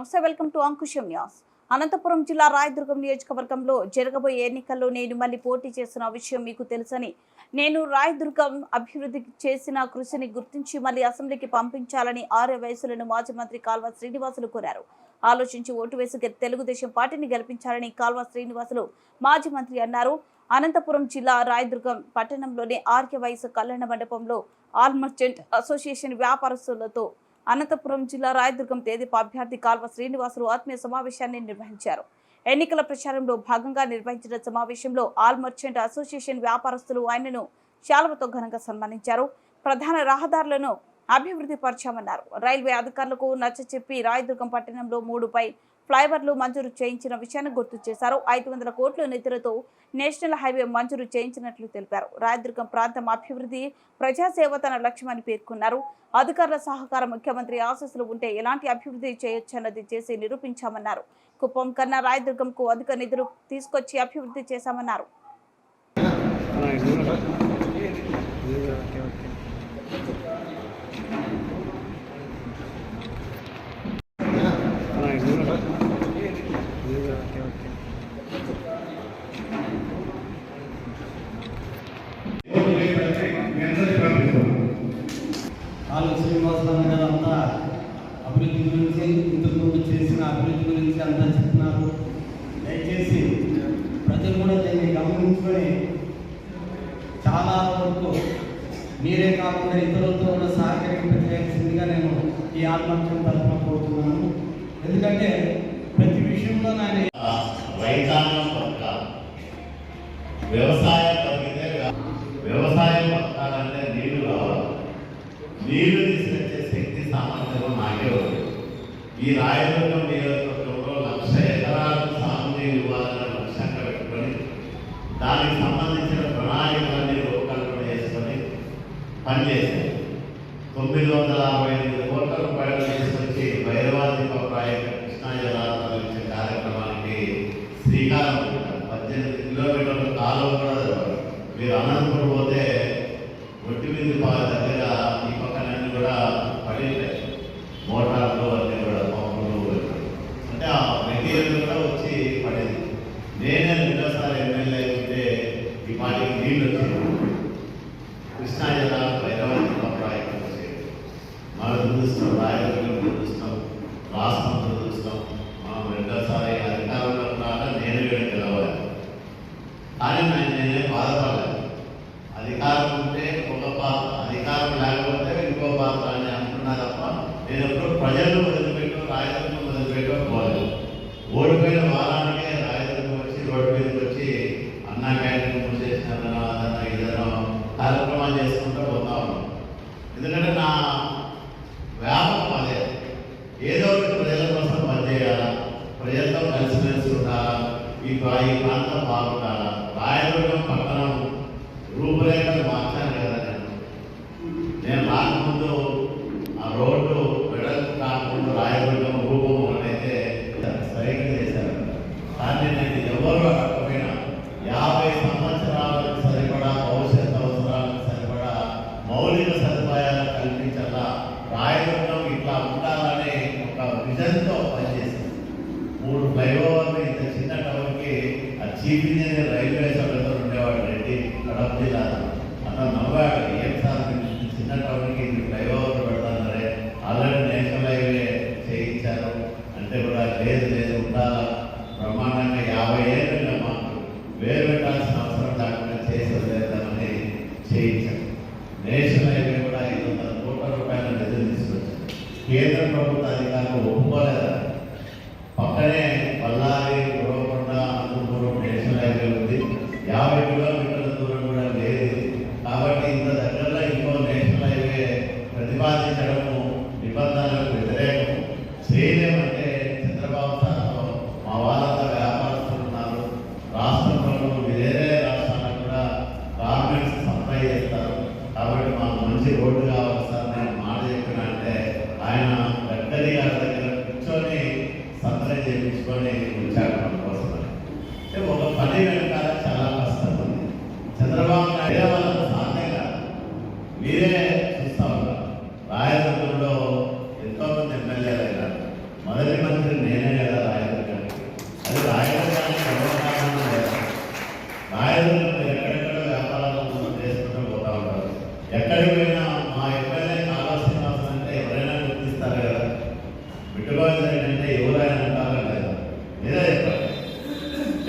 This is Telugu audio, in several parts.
Namaste welcome to Ankusam news. Anantapuram జిల్లా రాయదుర్గం నియోజకవర్గంలో జరగబోయే ఎన్నికల్లో నేను మళ్ళీ పోటీ చేస్తున్న విషయం మీకు తెలుసని నేను రాయదుర్గం అభివృద్ధి చేసిన కృషిని గుర్తించి మళ్ళీ అసెంబ్లీకి పంపించాలని ఆర్య వయసులను మాజీ మంత్రి కాల్వ శ్రీనివాసులు కోరారు. ఆలోచించి ఓటు వేసి తెలుగుదేశం పార్టీని గెలిపించాలని కాల్వ శ్రీనివాసులు మాజీ మంత్రి అన్నారు. అనంతపురం జిల్లా రాయదుర్గం పట్టణంలోని ఆర్య వయసు కళ్యాణ మండపంలో ఆల్ మర్చెంట్ అసోసియేషన్ వ్యాపారస్తులతో అనంతపురం జిల్లా రాయదుర్గం తేదీప అభ్యర్థి కాల్వ శ్రీనివాసులు ఆత్మీయ సమావేశాన్ని నిర్వహించారు. ఎన్నికల ప్రచారంలో భాగంగా నిర్వహించిన సమావేశంలో ఆల్ మర్చెంట్ అసోసియేషన్ వ్యాపారస్తులు ఆయనను శాలువతో ఘనంగా సన్మానించారు. ప్రధాన రహదారులను అభివృద్ధి పరిచామన్నారు. రైల్వే అధికారులకు నచ్చచెప్పి రాయదుర్గం పట్టణంలో మూడుపై ఫ్లైఓవర్లు మంజూరు చేయించిన విషయాన్ని గుర్తు చేశారు. ఐదు వందల కోట్ల నిధులతో నేషనల్ హైవే మంజూరు చేయించినట్లు తెలిపారు. రాయదుర్గం ప్రాంతం అభివృద్ధి ప్రజాసేవ తన లక్ష్యమని పేర్కొన్నారు. అధికారుల సహకారం ముఖ్యమంత్రి ఆశస్సులు ఉంటే ఎలాంటి అభివృద్ధి చేయొచ్చన్నది చేసి నిరూపించామన్నారు. కుప్పం కన్నా రాయదుర్గంకు అధిక నిధులు తీసుకొచ్చి అభివృద్ధి చేశామన్నారు. కాలు శ్రీనివాసరావు గారు అంతా అభివృద్ధి గురించి ఇంతకుముందు చేసిన అభివృద్ధి గురించి అంతా చెప్తున్నారు దయచేసి ప్రజలు కూడా దీన్ని గమనించుకొని చాలా వరకు మీరే కాకుండా ఇతరులతో కూడా సహకరింపజేయాల్సిందిగా నేను ఈ ఆత్మహత్యం తరఫున కోరుతున్నాను. ఎందుకంటే ప్రతి విషయంలో నేను వ్యవసాయ సామర్థ్యం నాకే ఉంది ఈ రాయదుర్గం నియోజకవర్గంలో లక్ష ఎకరాలకు సాగునీరు ఇవ్వాలన్న లక్ష్యంగా పెట్టుకొని దానికి సంబంధించిన ప్రణాళికలన్నీ రూపకల్పన చేసుకొని పనిచేశారు. తొమ్మిది వందల అరవై ఎనిమిది కోట్ల రూపాయలు తీసుకొచ్చి భైరవాదీప ప్రాజెక్టు కృష్ణా జలాలు ఇచ్చే కార్యక్రమానికి శ్రీకారం చుట్టారు. పద్దెనిమిది కిలోమీటర్ల కాలువ కూడా తెరవాలి. మీరు అనంతపురం పోతే ఒట్టిమిది పాల దగ్గర ఈ పక్కనన్నీ కూడా పడి ఉంటాయి. మోటార్లు అన్నీ కూడా పంపులు అంటే ఆ మెటీరియల్ కూడా వచ్చి పడేది నేనే రెండోసారి ఎమ్మెల్యే ఉంటే ఈ పాటికి నీళ్ళు వచ్చేవి కృష్ణా జిల్లా భైరవంతుల ప్రాజెక్టు వచ్చేది మనం చూస్తాం రాయలసీమ చూస్తాం రాష్ట్రంలో చూస్తాం మనం రెండోసారి అధికారంలో రాగా నేను కూడా గెలవాలి. కానీ నేను నేనే బాధపడలేదు. అధికారం ఉంటే ఒక పాత్ర అధికారం లేకపోతే ఇంకో పాత్ర అని అంటున్నా తప్ప నేను ఎప్పుడు ప్రజలను వదిలిపెట్టు రాయదుర్గం వదిలిపెట్టో పోలేదు ఓడిపోయిన వారానికే ఏదో ప్రజల కోసం పనిచేయాలా? ప్రజలతో కలిసిమెలిసి ఉండాలా ఈ ప్రాంతం బాగుండాలా? రాయదుర్గం పట్టణం రూపురేఖలు మార్చాలి పనిచేసింది. మూడు ఫ్లైఓవర్లు ఇంత చిన్న టౌన్కి ఆ చీఫ్ ఇంజనీర్ రైల్వే సభ్యులతో ఉండేవాడు రెడ్డి కడప జిల్లా. అతను నవ్వాడు ఏం సార్ చిన్న టౌన్కి ఇది ఫ్లైఓవర్ పెడతానరే? ఆల్రెడీ నేషనల్ హైవే చేయించారు. అంటే కూడా లేదు లేదు ఉండాలా? బ్రహ్మాండంగా యాభై ఏళ్ళు మాకు వేరు పెట్టాల్సిన అవసరం లేకుండా చేసి వదిలేద్దామని చేయించారు. నేషనల్ హైవే కూడా ఐదు వందల కోట్ల రూపాయల నిధులు తీసుకొచ్చారు. కేంద్ర ప్రభుత్వ అధికారులు ఒప్పుకోలేదు? వచ్చారు మన కోసం అంటే ఒక పని వెనకాల చాలా కష్టం. ఉంది చంద్రబాబు నాయుడు వాళ్ళకు సాధ్యంగా మీరే చూస్తా ఉన్నారు రాయదుర్గంలో ఎంతోమంది ఎమ్మెల్యేలు అయినా మొదటి మంత్రి నేనే కదా రాయదుర్గానికి. అది రాయదుర్గం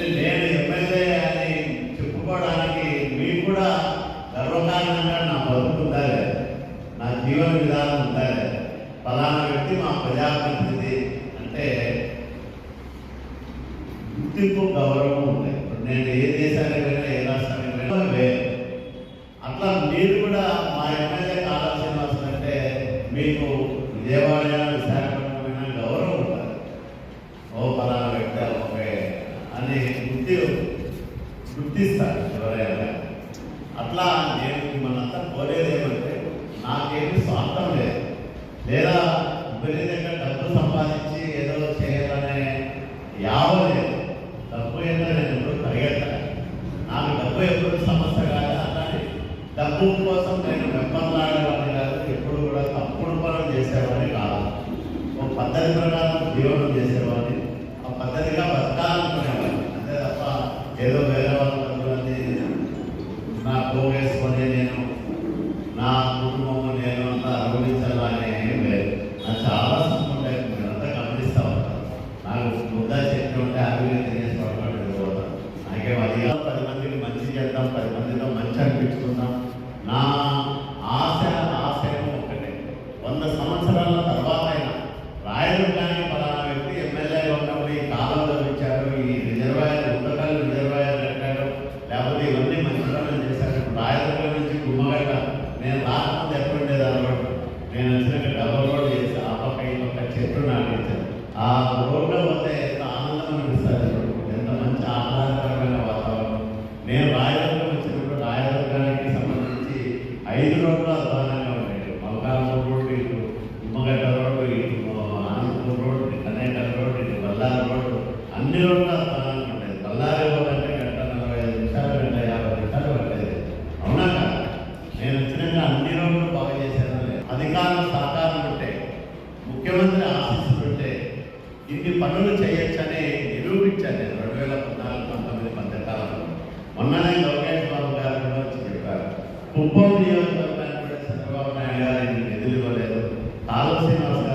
అంటే నేను ఎమ్మెల్యే అని చెప్పుకోవడానికి మీకు కూడా గర్వకారణంగా నా బతుకు ఉందా నా జీవన విధానం ఉందా ఫలానా వ్యక్తి మా ప్రజాప్రతినిధి అంటే గుర్తింపు గౌరవం ఉంది. నేను ఏ దేశానికి వెళ్ళినా ఏ రాష్ట్రానికి వెళ్ళినా అట్లా మీరు కూడా మా ఎమ్మెల్యే కావాల్సిన అంటే మీకు విజయవాడ విశాఖ అని గుర్తిస్తారు ఎవరైనా. అట్లా నేను మిమ్మల్ని అంతా కోరేది ఏమంటే నాకేమి స్వార్థం లేదు. లేదా విపరీతంగా డబ్బు సంపాదించి ఏదో చేయాలనే యావ లేదు. డబ్బు ఏంటో నేను ఎప్పుడు పరిగెత్తాను. నాకు డబ్బు ఎప్పుడు సమస్య కాదు. అలాంటి డబ్బు కోసం నేను వెంపర్లాడేవాడిని కాదు ఎప్పుడు కూడా తప్పుడు పనులు చేసేవాడిని కాదు. ఒక పద్ధతి ప్రకారం జీవనం చేసేవాడిని ఆ పద్ధతిగా బతకాలనుకునేవాడిని అంతే తప్ప ఏదో వేరే వాళ్ళ డబ్బులన్నీ నా పోగేసుకొని నేను. నా కుటుంబము నేను అంత అనుభవించాలని ఏం లేదు. అది చాలా సుఖం లేదు మీరంతా గమనిస్తూ ఉంటారు నాకు ముద్ద చెట్టు ఉంటే అభివృద్ధి చేసి పడుకోవడం నాకే నాకేం అది పది మందికి మంచి చేద్దాం పది మందితో మంచి అనిపించుకుందాం. నా ఆశ ఆశయం ఒకటే వంద సంవత్సరాల తర్వాత అయినా రాయలు కానీ పలానా వ్యక్తి ఎమ్మెల్యేగా ఉన్నప్పుడు ఈ కాలంలో ఇచ్చారు ఈ రిజర్వాయర్ ఉండకాలు రిజర్వాయర్ కట్టారు. లేకపోతే ఐదు రోడ్లు చెప్పారు నియోజకవర్గానికి కూడా చంద్రబాబు నాయుడు గారు ఎదుర్కోలేదు. కాలువ శ్రీనివాస